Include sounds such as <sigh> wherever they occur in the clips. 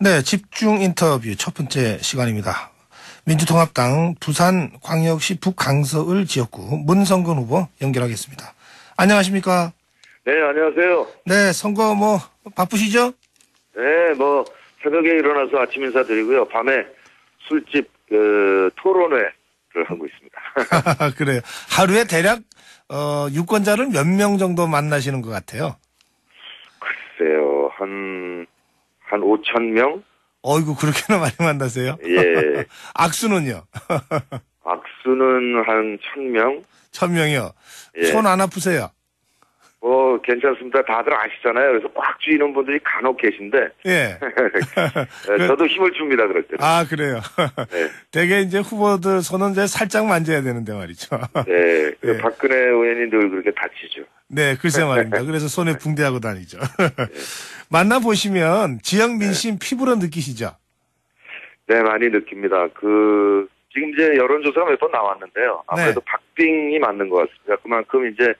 네, 집중 인터뷰 첫 번째 시간입니다. 민주통합당 부산 광역시 북강서을 지역구 문성근 후보 연결하겠습니다. 안녕하십니까? 네, 안녕하세요. 네, 선거 뭐 바쁘시죠? 네, 뭐 새벽에 일어나서 아침 인사 드리고요. 밤에 술집 그 토론회를 하고 있습니다. <laughs> <laughs> 그래요. 하루에 대략 어, 유권자를 몇 명 정도 만나시는 것 같아요. 글쎄요, 한, 한 5천 명? 어이구 그렇게나 <laughs> 많이 만나세요? 예. <laughs> 악수는요? <laughs> 악수는 한 천 명? 천 명이요. 예. 손 안 아프세요? 뭐, 괜찮습니다. 다들 아시잖아요. 그래서 꽉 쥐는 분들이 간혹 계신데, 예. <laughs> 네, 저도 힘을 줍니다, 그럴 때는. 아 그래요. <laughs> 네. 되게 이제 후보들 손은 이제 살짝 만져야 되는데 말이죠. 네, <laughs> 그 예. 박근혜 의원이 늘 그렇게 다치죠. 네, 글쎄 말입니다. 그래서 손에 붕대하고 다니죠. 만나 보시면 지역 민심 피부로 느끼시죠? 네, 많이 느낍니다. 그, 지금 이제 여론조사가 몇 번 나왔는데요. 아무래도 네. 박빙이 맞는 것 같습니다. 그만큼 이제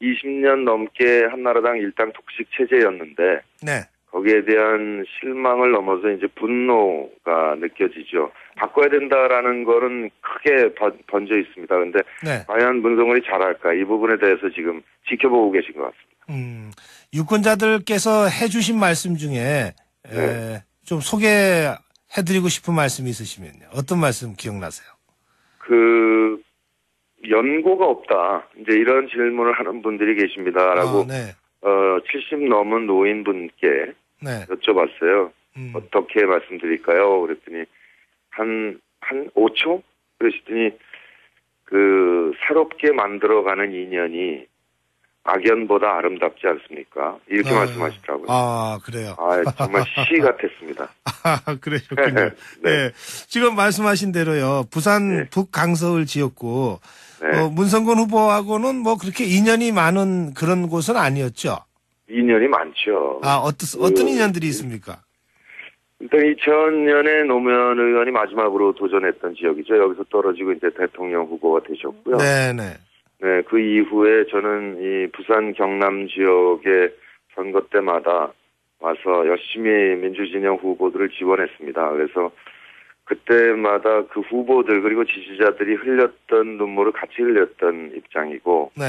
20년 넘게 한나라당 일당 독식 체제였는데, 네. 거기에 대한 실망을 넘어서 이제 분노가 느껴지죠. 바꿔야 된다라는 거는 크게 번, 번져 있습니다. 근데 네. 과연 문성원이 잘할까? 이 부분에 대해서 지금 지켜보고 계신 것 같습니다. 음, 유권자들께서 해주신 말씀 중에, 에, 네. 좀 소개해드리고 싶은 말씀이 있으시면요. 어떤 말씀 기억나세요? 그, 연고가 없다. 이제 이런 질문을 하는 분들이 계십니다라고 어, 네. 어, 70 넘은 노인분께 네. 여쭤봤어요. 음, 어떻게 말씀드릴까요? 그랬더니, 한, 한 5초? 그러시더니, 그, 새롭게 만들어가는 인연이 악연보다 아름답지 않습니까? 이렇게 아, 말씀하시더라고요. 아, 아, 그래요. 정말 시 <laughs> 같았습니다. 아, 그러셨군요. <laughs> 네. 네. 지금 말씀하신 대로요. 부산 네. 북강서을 지역구, 네. 어, 문성근 후보하고는 뭐 그렇게 인연이 많은 그런 곳은 아니었죠. 인연이 많죠. 아, 어떤, 어떤 그, 인연들이 있습니까? 일단 2000년에 노무현 의원이 마지막으로 도전했던 지역이죠. 여기서 떨어지고 이제 대통령 후보가 되셨고요. 네네. 네, 그 이후에 저는 이 부산 경남 지역의 선거 때마다 와서 열심히 민주진영 후보들을 지원했습니다. 그래서 그때마다 그 후보들 그리고 지지자들이 흘렸던 눈물을 같이 흘렸던 입장이고 네.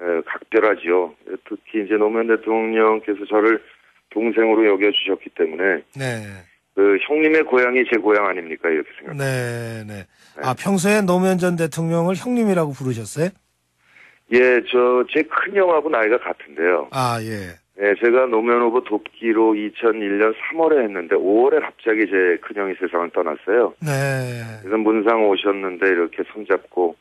에, 각별하지요. 특히 이제 노무현 대통령께서 저를 동생으로 여겨주셨기 때문에 네. 그 형님의 고향이 제 고향 아닙니까 이렇게 생각합니다. 네. 네. 아, 평소에 노무현 전 대통령을 형님이라고 부르셨어요? 예, 저 제 큰 형하고 나이가 같은데요. 아, 예. 네, 제가 노무현 후보 돕기로 2001년 3월에 했는데 5월에 갑자기 제 큰 형이 세상을 떠났어요. 네. 그래서 문상 오셨는데 이렇게 손잡고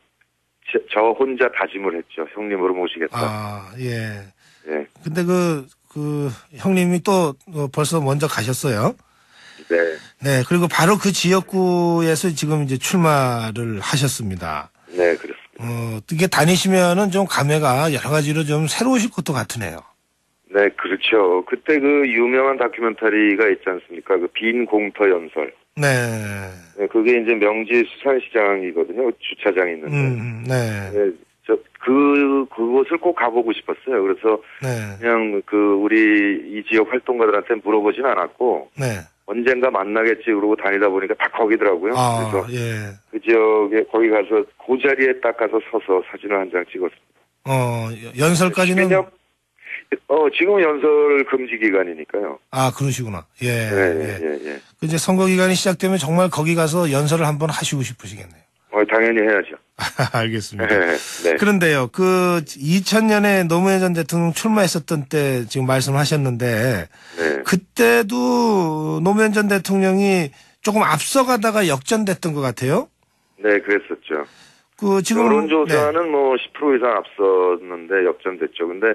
저, 저 혼자 다짐을 했죠. 형님으로 모시겠다. 아, 예. 예, 근데 그, 그, 형님이 또 어, 벌써 먼저 가셨어요. 네, 네. 그리고 바로 그 지역구에서 지금 이제 출마를 하셨습니다. 네, 그렇습니다. 어, 이게 다니시면은 좀 감회가 여러 가지로 좀 새로우실 것도 같으네요. 네, 그렇죠. 그때 그 유명한 다큐멘터리가 있지 않습니까? 그 빈 공터 연설. 네. 네, 그게 이제 명지 수산시장이거든요. 주차장이 있는데. 음, 네. 네, 저, 그, 그곳을 꼭 가보고 싶었어요. 그래서 네. 그냥 그 우리 이 지역 활동가들한테 물어보진 않았고 네. 언젠가 만나겠지 그러고 다니다 보니까 다 거기더라고요. 아, 그래서 예. 그 지역에 거기 가서 그 자리에 딱 가서 서서 사진을 한 장 찍었습니다. 어, 연설까지는. 왜냐- 어 지금 연설 금지 기간이니까요. 아, 그러시구나. 예. 네, 예. 예, 예. 그 이제 선거 기간이 시작되면 정말 거기 가서 연설을 한번 하시고 싶으시겠네요. 어, 당연히 해야죠. <laughs> 알겠습니다. 네. 그런데요, 그 2000년에 노무현 전 대통령 출마했었던 때 지금 말씀하셨는데 네. 그때도 노무현 전 대통령이 조금 앞서가다가 역전됐던 것 같아요. 네, 그랬었죠. 그 지금 여론조사는 뭐 10% 이상 앞섰는데 역전됐죠. 근데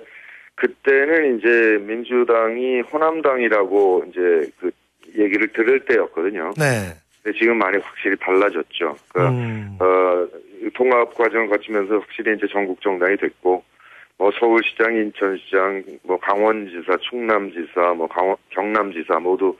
그때는 이제 민주당이 호남당이라고 이제 그 얘기를 들을 때였거든요. 네. 근데 지금 많이 확실히 달라졌죠. 그, 음, 어, 통합 과정을 거치면서 확실히 이제 전국 정당이 됐고, 뭐 서울시장, 인천시장, 뭐 강원지사, 충남지사, 뭐 강원, 경남지사 모두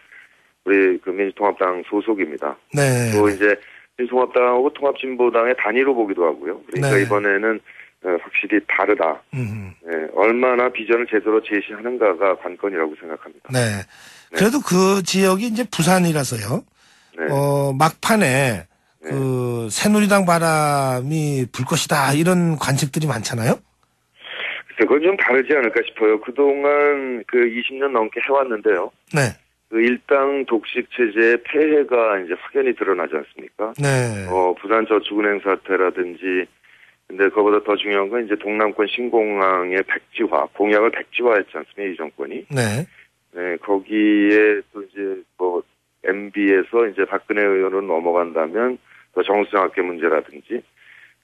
우리 그 민주통합당 소속입니다. 네. 또 이제 민주통합당하고 통합진보당의 단위로 보기도 하고요. 그러니까 네. 이번에는 어, 확실히 다르다. 음, 예, 얼마나 비전을 제대로 제시하는가가 관건이라고 생각합니다. 네. 그래도 그 지역이 이제 부산이라서요. 네. 어, 막판에 네. 그 새누리당 바람이 불 것이다 이런 관측들이 많잖아요. 그건 좀 다르지 않을까 싶어요. 그동안 그 20년 넘게 해왔는데요. 네. 그 일당 독식 체제의 폐해가 이제 확연히 드러나지 않습니까? 네. 어, 부산 저축은행 사태라든지, 근데 그거보다 더 중요한 건 이제 동남권 신공항의 백지화, 공약을 백지화했지 않습니까? 이 정권이. 네. 네, 거기에 또 이제 뭐, MB에서 이제 박근혜 의원으로 넘어간다면 더 정수장학계 문제라든지,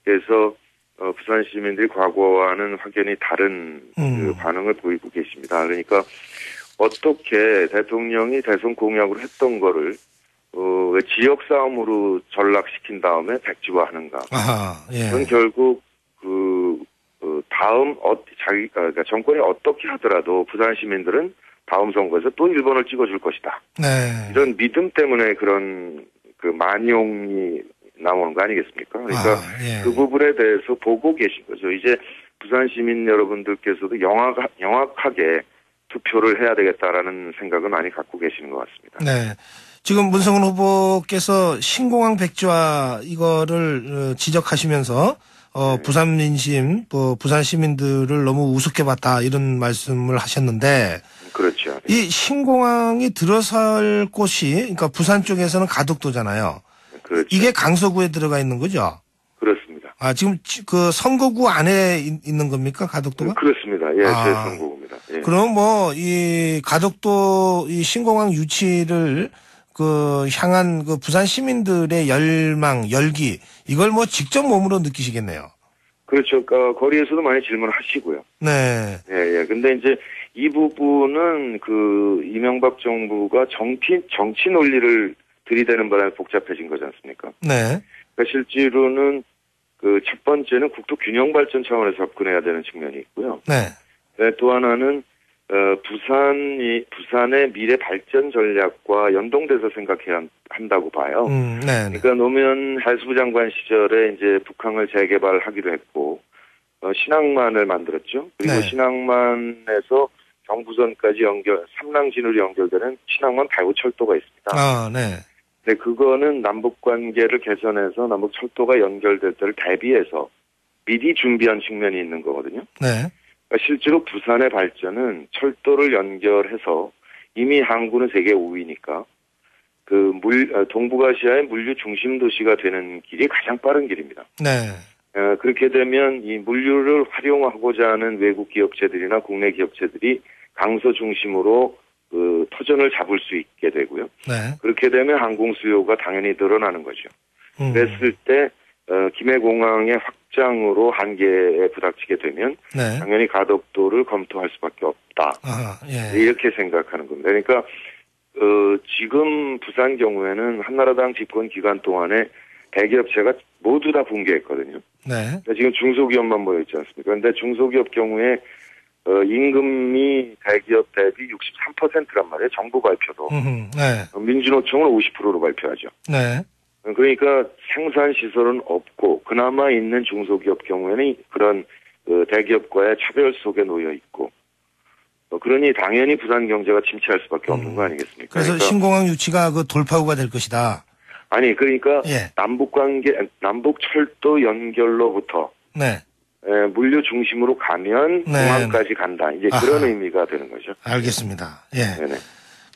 그래서 어, 부산 시민들이 과거와는 확연히 다른 음. 그 반응을 보이고 계십니다. 그러니까 어떻게 대통령이 대선 공약으로 했던 거를 어, 지역 싸움으로 전락시킨 다음에 백지화하는가? 아하. 예. 그건 결국 그 어, 다음 어, 자기 그러니까 정권이 어떻게 하더라도 부산 시민들은 다음 선거에서 또 1번을 찍어줄 것이다. 네. 이런 믿음 때문에 그런 그 만용이 나오는 거 아니겠습니까? 그러니까 아, 예. 그 부분에 대해서 보고 계신 거죠. 이제 부산 시민 여러분들께서도 영악, 영악하게 투표를 해야 되겠다라는 생각을 많이 갖고 계시는 것 같습니다. 네. 지금 문성훈 후보께서 신공항 백지화 이거를 어, 지적하시면서 어, 네. 부산 민심, 뭐 부산 시민들을 너무 우습게 봤다 이런 말씀을 하셨는데 그렇죠. 이 신공항이 들어설 곳이 그러니까 부산 쪽에서는 가덕도잖아요. 그렇죠. 이게 강서구에 들어가 있는 거죠. 그렇습니다. 아 지금 지- 그 선거구 안에 있- 있는 겁니까 가덕도가? 그렇습니다. 예, 아. 제 선거구입니다. 예. 그럼 뭐 이 가덕도 이 신공항 유치를 그 향한 그 부산 시민들의 열망 열기 이걸 뭐 직접 몸으로 느끼시겠네요. 그렇죠. 어, 거리에서도 많이 질문을 하시고요. 네, 예, 예. 근데 이제 이 부분은 그 이명박 정부가 정치, 정치 논리를 들이대는 바람에 복잡해진 거지 않습니까? 네, 그러니까 실제로는 그 첫 번째는 국토 균형 발전 차원에서 접근해야 되는 측면이 있고요. 네, 네, 또 하나는 어, 부산이 부산의 미래 발전 전략과 연동돼서 생각해야 한- 한다고 봐요. 음, 네, 네. 그러니까 노무현 해수부 장관 시절에 이제 북항을 재개발하기로 했고 어, 신항만을 만들었죠. 그리고 네. 신항만에서 경부선까지 연결 삼랑진으로 연결되는 신항만 배후 철도가 있습니다. 아, 네, 근데 그거는 남북 관계를 개선해서 남북 철도가 연결될 때를 대비해서 미리 준비한 측면이 있는 거거든요. 네, 그러니까 실제로 부산의 발전은 철도를 연결해서 이미 항구는 세계 5위니까 그 물, 어, 동북아시아의 물류 중심 도시가 되는 길이 가장 빠른 길입니다. 네, 어, 그렇게 되면 이 물류를 활용하고자 하는 외국 기업체들이나 국내 기업체들이 강서 중심으로 그 터전을 잡을 수 있게 되고요. 네. 그렇게 되면 항공 수요가 당연히 늘어나는 거죠. 음, 그랬을 때 어, 김해공항의 확장으로 한계에 부닥치게 되면 네, 당연히 가덕도를 검토할 수밖에 없다. 아, 예, 이렇게 생각하는 겁니다. 그러니까 어, 지금 부산 경우에는 한나라당 집권 기간 동안에 대기업체가 모두 다 붕괴했거든요. 네, 그러니까 지금 중소기업만 모여 있지 않습니까? 그런데 중소기업 경우에 어, 임금이 대기업 대비 63%란 말이에요. 정부 발표도. 음, 네, 민주노총은 50%로 발표하죠. 네, 그러니까 생산 시설은 없고 그나마 있는 중소기업 경우에는 그런 그 대기업과의 차별 속에 놓여 있고 어, 그러니 당연히 부산 경제가 침체할 수밖에 없는 거 아니겠습니까? 그래서 그러니까 신공항 유치가 그 돌파구가 될 것이다. 아니 그러니까 예, 남북 관계 남북 철도 연결로부터 네, 에, 물류 중심으로 가면 네. 공항까지 간다. 이제 그런 아하. 의미가 되는 거죠. 알겠습니다. 예. 네네.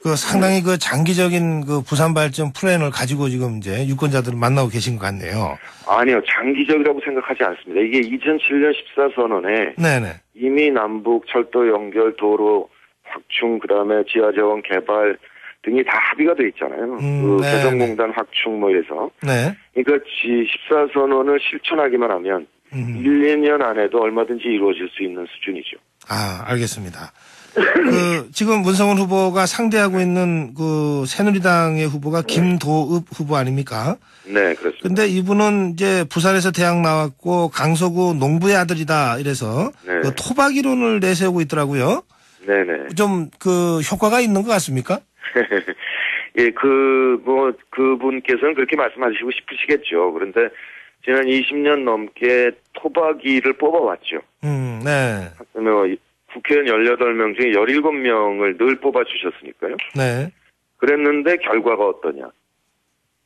그 상당히 그 장기적인 그 부산 발전 플랜을 가지고 지금 이제 유권자들을 만나고 계신 것 같네요. 아니요 장기적이라고 생각하지 않습니다. 이게 2007년 14선언에 네네. 이미 남북 철도 연결 도로 확충 그다음에 지하 재원 개발 등이 다 합의가 돼 있잖아요. 음, 그 네, 개성공단 확충 뭐 이래서 네. 그러니까 지 14선언을 실천하기만 하면 음. 1, 2년 안에도 얼마든지 이루어질 수 있는 수준이죠. 아, 알겠습니다. 그 지금 문성훈 후보가 상대하고 있는 그 새누리당의 후보가 김도읍 후보 아닙니까? 네, 그렇습니다. 근데 이분은 이제 부산에서 대학 나왔고 강서구 농부의 아들이다 이래서 네. 그 토박 이론을 내세우고 있더라고요. 네 네. 좀 그 효과가 있는 것 같습니까? <laughs> 예, 그, 뭐, 그분께서는 그렇게 말씀하시고 싶으시겠죠. 그런데 지난 20년 넘게 토박이를 뽑아왔죠. 음, 네. 뭐, 국회의원 18명 중에 17명을 늘 뽑아주셨으니까요. 네. 그랬는데 결과가 어떠냐.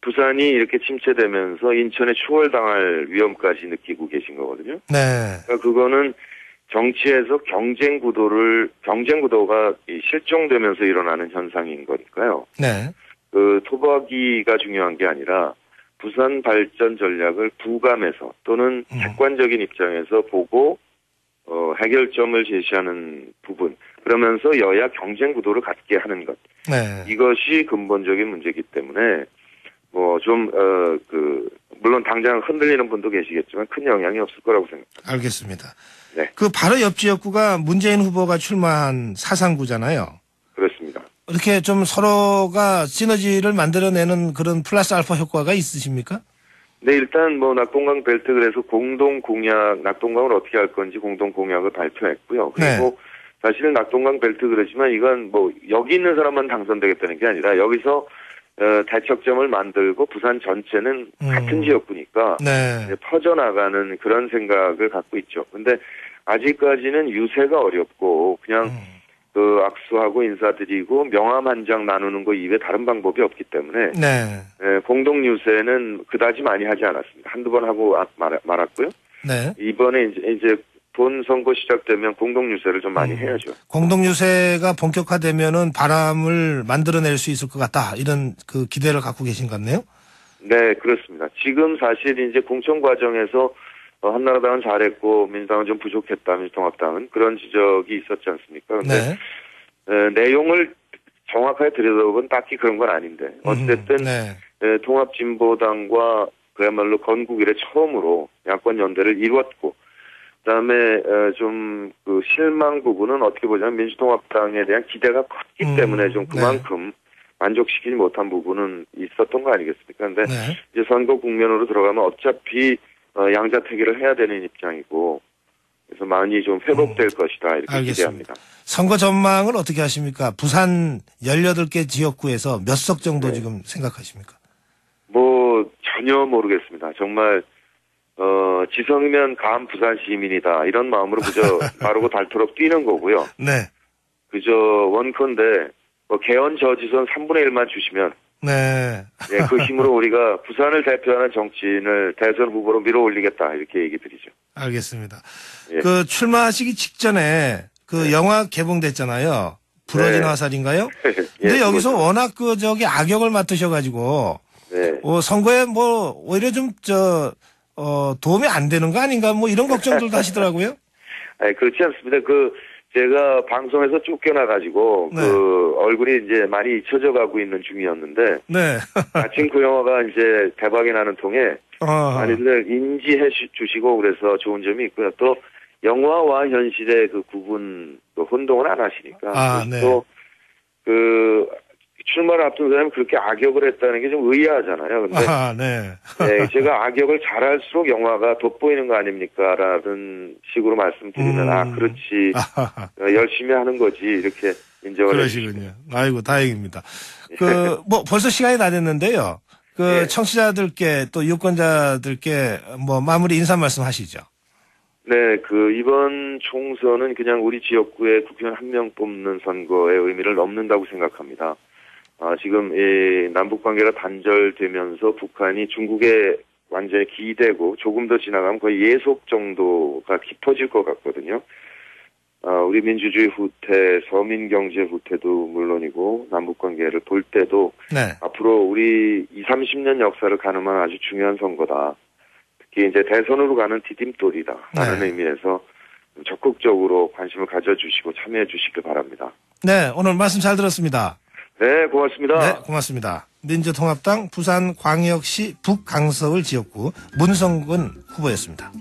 부산이 이렇게 침체되면서 인천에 추월당할 위험까지 느끼고 계신 거거든요. 네. 그러니까 그거는 정치에서 경쟁 구도를 경쟁 구도가 이 실종되면서 일어나는 현상인 거니까요. 네. 그 토박이가 중요한 게 아니라 부산 발전 전략을 부감해서 또는 음. 객관적인 입장에서 보고 어, 해결점을 제시하는 부분 그러면서 여야 경쟁 구도를 갖게 하는 것 네. 이것이 근본적인 문제이기 때문에 뭐좀어그 물론 당장 흔들리는 분도 계시겠지만 큰 영향이 없을 거라고 생각합니다. 알겠습니다. 네. 그 바로 옆 지역구가 문재인 후보가 출마한 사상구잖아요. 이렇게 좀 서로가 시너지를 만들어내는 그런 플러스 알파 효과가 있으십니까? 네, 일단 뭐 낙동강 벨트 그래서 공동 공약 낙동강을 어떻게 할 건지 공동 공약을 발표했고요. 그리고 사실 낙동강 벨트 그러지만 이건 뭐 여기 있는 사람만 당선되겠다는 게 아니라 여기서 어, 대척점을 만들고 부산 전체는 음. 같은 지역구니까 네. 퍼져나가는 그런 생각을 갖고 있죠. 근데 아직까지는 유세가 어렵고 그냥 음. 그 악수하고 인사드리고 명함 한 장 나누는 거 이외에 다른 방법이 없기 때문에 네. 예, 공동 유세는 그다지 많이 하지 않았습니다. 한두 번 하고 아- 말, 말았고요. 네. 이번에 이제, 이제 본 선거 시작되면 공동 유세를 좀 많이 음. 해야죠. 공동 유세가 본격화되면은 바람을 만들어낼 수 있을 것 같다. 이런 그 기대를 갖고 계신 것 같네요. 네, 그렇습니다. 지금 사실 이제 공천 과정에서 어, 한나라당은 잘했고 민주당은 좀 부족했다. 민주통합당은 그런 지적이 있었지 않습니까? 근데 네. 에, 내용을 정확하게 들여다보면 딱히 그런 건 아닌데 어쨌든 음, 네. 에, 통합진보당과 그야말로 건국 이래 처음으로 야권 연대를 이뤘고 그다음에 좀 그 실망 부분은 어떻게 보자면 민주통합당에 대한 기대가 컸기 음, 때문에 좀 네. 그만큼 만족시키지 못한 부분은 있었던 거 아니겠습니까? 근데 네. 이제 선거 국면으로 들어가면 어차피 어, 양자택일을 해야 되는 입장이고 그래서 많이 좀 회복될 것이다 이렇게 음. 알겠습니다. 기대합니다. 선거 전망은 어떻게 하십니까? 부산 18개 지역구에서 몇 석 정도 네. 지금 생각하십니까? 뭐 전혀 모르겠습니다. 정말 어 지성이면 감 부산 시민이다 이런 마음으로 그저 <laughs> 마르고 닳도록 뛰는 거고요. 네. 그저 원컨대 뭐 개헌 저지선 3분의 1만 주시면 네. 예, 그 힘으로 우리가 부산을 대표하는 정치인을 대선 후보로 밀어 올리겠다 이렇게 얘기 드리죠. 알겠습니다. 예. 그 출마하시기 직전에 그 영화 개봉됐잖아요. 부러진 네. 화살인가요? <laughs> 예, 근데 여기서 그것도- 워낙 그 저기 악역을 맡으셔가지고 네. 어, 선거에 뭐 오히려 좀저 어, 도움이 안 되는 거 아닌가 뭐 이런 걱정들도 하시더라고요. <laughs> 아니, 그렇지 않습니다. 그, 제가 방송에서 쫓겨나가지고, 네. 그, 얼굴이 이제 많이 잊혀져 가고 있는 중이었는데, 네. 마침 그 영화가 이제 대박이 나는 통에, 어, 많이들 인지해 주- 주시고 그래서 좋은 점이 있고요. 또, 영화와 현실의 그 구분, 그 혼동을 안 하시니까. 아, 네. 또, 그, 출마를 앞둔 사람이 그렇게 악역을 했다는 게 좀 의아하잖아요. 근데, 아, 네. 네, 제가 악역을 잘할수록 영화가 돋보이는 거 아닙니까? 라는 식으로 말씀드리면, 음. 아, 그렇지. 아하하. 어, 열심히 하는 거지. 이렇게 인정을. 그러시군요. 아이고, 다행입니다. 그, 뭐, 벌써 시간이 다 됐는데요. 그, 예. 청취자들께 또 유권자들께 뭐, 마무리 인사 말씀 하시죠. 네, 그, 이번 총선은 그냥 우리 지역구에 국회의원 한 명 뽑는 선거의 의미를 넘는다고 생각합니다. 아, 지금, 이, 남북 관계가 단절되면서 북한이 중국에 완전히 기대고 조금 더 지나가면 거의 예속 정도가 깊어질 것 같거든요. 아, 우리 민주주의 후퇴, 서민 경제 후퇴도 물론이고 남북 관계를 볼 때도 네. 앞으로 우리 20, 30년 역사를 가늠한 아주 중요한 선거다. 특히 이제 대선으로 가는 디딤돌이다. 라는 네. 의미에서 적극적으로 관심을 가져주시고 참여해 주시길 바랍니다. 네, 오늘 말씀 잘 들었습니다. 네, 고맙습니다. 네, 고맙습니다. 민주통합당 부산 광역시 북강서울 지역구 문성근 후보였습니다.